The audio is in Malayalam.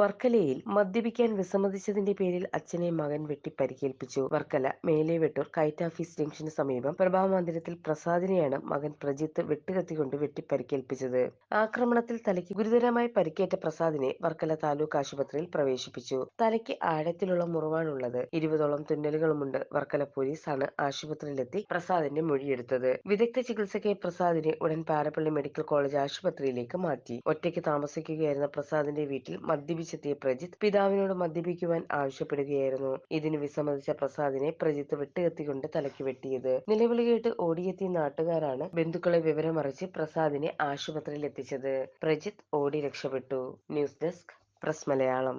വർക്കലയിൽ മദ്യപിക്കാൻ വിസമ്മതിച്ചതിന്റെ പേരിൽ അച്ഛനെ മകൻ വെട്ടി പരിക്കേൽപ്പിച്ചു. വർക്കല മേലേവെട്ടൂർ കൈറ്റാഫീസ് ജംഗ്ഷന് സമീപം പ്രഭാമന്ദിരത്തിൽ പ്രസാദിനെയാണ് മകൻ പ്രജിത്ത് വെട്ടുകത്തികൊണ്ട് വെട്ടി പരിക്കേൽപ്പിച്ചത്. ആക്രമണത്തിൽ തലയ്ക്ക് ഗുരുതരമായി പരിക്കേറ്റ പ്രസാദിനെ വർക്കല താലൂക്ക് ആശുപത്രിയിൽ പ്രവേശിപ്പിച്ചു. തലയ്ക്ക് ആഴത്തിലുള്ള മുറിവാണുള്ളത്. ഇരുപതോളം തുന്നലുകളുമുണ്ട് വർക്കല പോലീസാണ് ആശുപത്രിയിലെത്തി പ്രസാദിന്റെ മൊഴിയെടുത്തത്. വിദഗ്ധ ചികിത്സയ്ക്കായി പ്രസാദിനെ ഉടൻ പാരപ്പള്ളി മെഡിക്കൽ കോളേജ് ആശുപത്രിയിലേക്ക് മാറ്റി. ഒറ്റയ്ക്ക് താമസിക്കുകയായിരുന്ന പ്രസാദിന്റെ വീട്ടിൽ മദ്യപിച്ചെത്തിയ പ്രജിത്ത് പിതാവിനോട് മദ്യപിക്കുവാൻ ആവശ്യപ്പെടുകയായിരുന്നു. ഇതിന് വിസമ്മതിച്ച പ്രസാദിനെ പ്രജിത്ത് വെട്ടുകത്തിക്കൊണ്ട് തലയ്ക്ക് വെട്ടിയത്. നിലവിളി കേട്ട് ഓടിയെത്തിയ നാട്ടുകാരാണ് ബന്ധുക്കളെ വിവരമറിച്ച് പ്രസാദിനെ ആശുപത്രിയിൽ എത്തിച്ചത്. പ്രജിത്ത് ഓടി രക്ഷപ്പെട്ടു. News desk press Malayalam.